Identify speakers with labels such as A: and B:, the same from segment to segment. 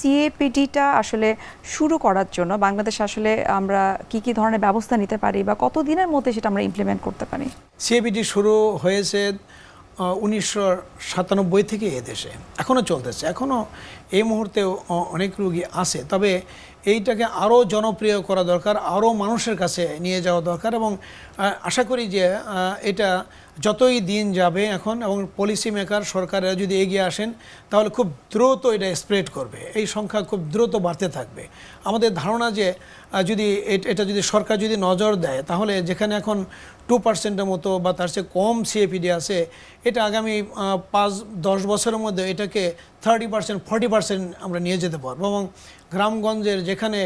A: সিএপিডিটা আসলে শুরু করার জন্য বাংলাদেশ আসলে আমরা কি কি ধরনের ব্যবস্থা নিতে পারি বা কত দিনের মধ্যে সেটা আমরা ইমপ্লিমেন্ট করতে পারি?
B: সিএপিডি শুরু হয়েছে উনিশশো সাতানব্বই থেকে এদেশে এখনও চলতেছে। এখনও এই মুহূর্তে অনেক রুগী আছে। তবে এইটাকে আরও জনপ্রিয় করা দরকার আরও মানুষের কাছে নিয়ে যাওয়া দরকার এবং আশা করি যে এটা যতই দিন যাবে এখন এবং পলিসি মেকার সরকারেরা যদি এগিয়ে আসেন, তাহলে খুব দ্রুত এটা স্প্রেড করবে। এই সংখ্যা খুব দ্রুত বাড়তে থাকবে। আমাদের ধারণা যে যদি এট- যদি সরকার যদি নজর দেয়, তাহলে যেখানে এখন টু পার্সেন্টের মতো বা তার চেয়ে কম সিএপিডি আছে, এটা আগামী পাঁচ, দশ বছরের মধ্যে এটাকে থার্টি পার্সেন্ট ফর্টি পার্সেন্ট আমরা নিয়ে যেতে পারব এবং গ্রামগঞ্জের যেখানে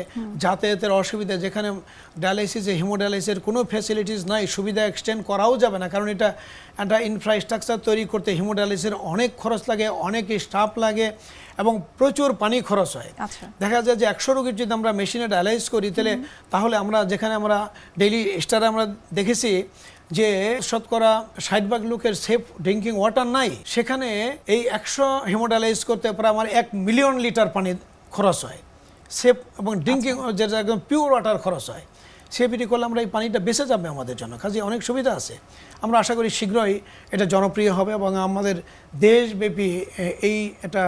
B: যাতায়াতের অসুবিধা যেখানে ডায়ালাইসিসে হিমোডায়ালাইসিসের কোনো ফ্যাসিলিটিস নাই সুবিধা এক্সটেন্ড করাও যাবে না। কারণ এটা একটা ইনফ্রাস্ট্রাকচার তৈরি করতে হিমোডায়ালিসিসের অনেক খরচ লাগে অনেক স্টাফ লাগে এবং প্রচুর পানি খরচ হয়।
A: আচ্ছা।
B: দেখা যায় যে একশো রোগীর যদি আমরা মেশিনে ডায়ালাইজ করি তাহলে তাহলে আমরা যেখানে আমরা ডেইলি স্টারে আমরা দেখেছি যে শতকরা ষাট ভাগ লোকের সেফ ড্রিঙ্কিং ওয়াটার নাই। সেখানে এই একশো হিমোডায়ালাইজ করতে প্রায় আমার এক মিলিয়ন লিটার পানি খরচ হয়। সেফ এবং ড্রিঙ্কিং যেটা একদম পিওর ওয়াটার খরচ হয় সেপিটি করলে আমরা এই পানিটা বেঁচে যাবে আমাদের জন্য। কাজে অনেক সুবিধা আছে। আমরা আশা করি শীঘ্রই এটা জনপ্রিয় হবে এবং আমাদের দেশব্যাপী এই এটা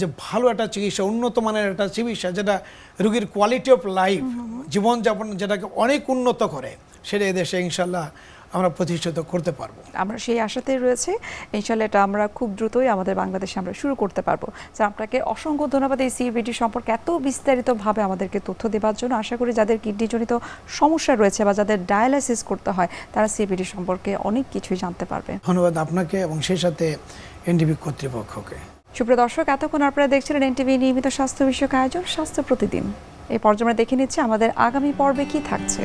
B: যে ভালো একটা চিকিৎসা উন্নত মানের একটা চিকিৎসা যেটা রুগীর কোয়ালিটি অফ লাইফ জীবনযাপন যেটাকে অনেক উন্নত করে সেটা এদেশে ইনশাল্লাহ আমরা প্রতিষ্ঠিত করতে পারব।
A: আমরা সেই আশাতেই রয়েছে। ইনশাল্লাহ এটা আমরা খুব দ্রুতই আমাদের বাংলাদেশে আমরা শুরু করতে পারব। স্যার আপনাকে অসংখ্য ধন্যবাদ এই সিবিটি সম্পর্কে এত বিস্তারিতভাবে আমাদেরকে তথ্য দেওয়ার জন্য। আশা করি যাদের কিডনিজনিত সমস্যা রয়েছে বা যাদের ডায়ালাইসিস করতে হয় তারা সিবিটি সম্পর্কে অনেক কিছুই জানতে পারবে।
B: ধন্যবাদ আপনাকে এবং সেই সাথে এনডিবি কর্তৃপক্ষকে।
A: সুপ্রিয় দর্শক এতক্ষণ আপনারা দেখছিলেন এনটিভি নিয়মিত স্বাস্থ্য বিষয়ক আয়োজন স্বাস্থ্য প্রতিদিন। এই পর্যায়ে দেখে নিচ্ছি আমাদের আগামী পর্বে কি থাকছে।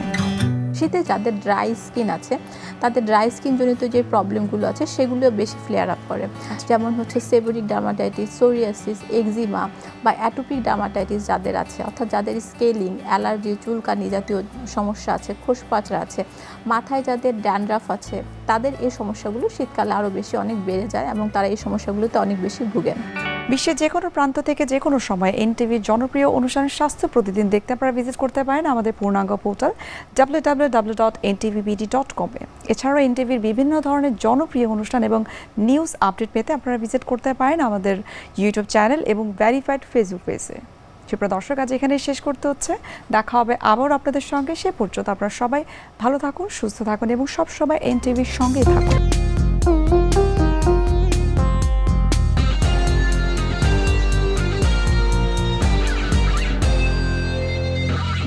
C: শীতে যাদের ড্রাই স্কিন আছে তাদের ড্রাই স্কিন জনিত যে প্রবলেমগুলো আছে সেগুলো বেশি ফ্লেয়ার আপ করে। যেমন হচ্ছে সেবোরিক ডার্মাটাইটিস সোরিয়াসিস এক্সিমা বা অ্যাটোপিক ডার্মাটাইটিস যাদের আছে অর্থাৎ যাদের স্কেলিং অ্যালার্জি চুলকানি জাতীয় সমস্যা আছে খোসপাচড়া আছে মাথায় যাদের ড্যান্ড্রাফ আছে তাদের এই সমস্যাগুলো শীতকালে আরও বেশি অনেক বেড়ে যায় এবং তারা এই সমস্যাগুলোতে অনেক বেশি ভুগেন।
A: বিশ্বের যে কোনো প্রান্ত থেকে যে কোনো সময় এনটিভির জনপ্রিয় অনুষ্ঠান স্বাস্থ্য প্রতিদিন দেখতে আপনারা ভিজিট করতে পারেন আমাদের পূর্ণাঙ্গ portal W W W dot NTVBD dot কমে এছাড়াও এনটিভির বিভিন্ন ধরনের জনপ্রিয় অনুষ্ঠান এবং নিউজ আপডেট পেতে আপনারা ভিজিট করতে পারেন আমাদের ইউটিউব চ্যানেল এবং ভ্যারিফাইড ফেসবুক পেজে সুপ্রিয় দর্শক, আজ এখানেই শেষ করতে হচ্ছে। দেখা হবে আবার আপনাদের সঙ্গে। সে পর্যন্ত আপনারা সবাই ভালো থাকুন, সুস্থ থাকুন এবং সব সময় এনটিভির সঙ্গেই থাকুন।